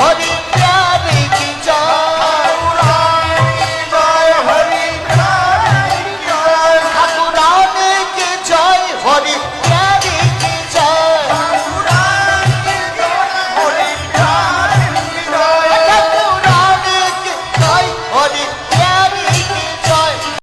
Hadi.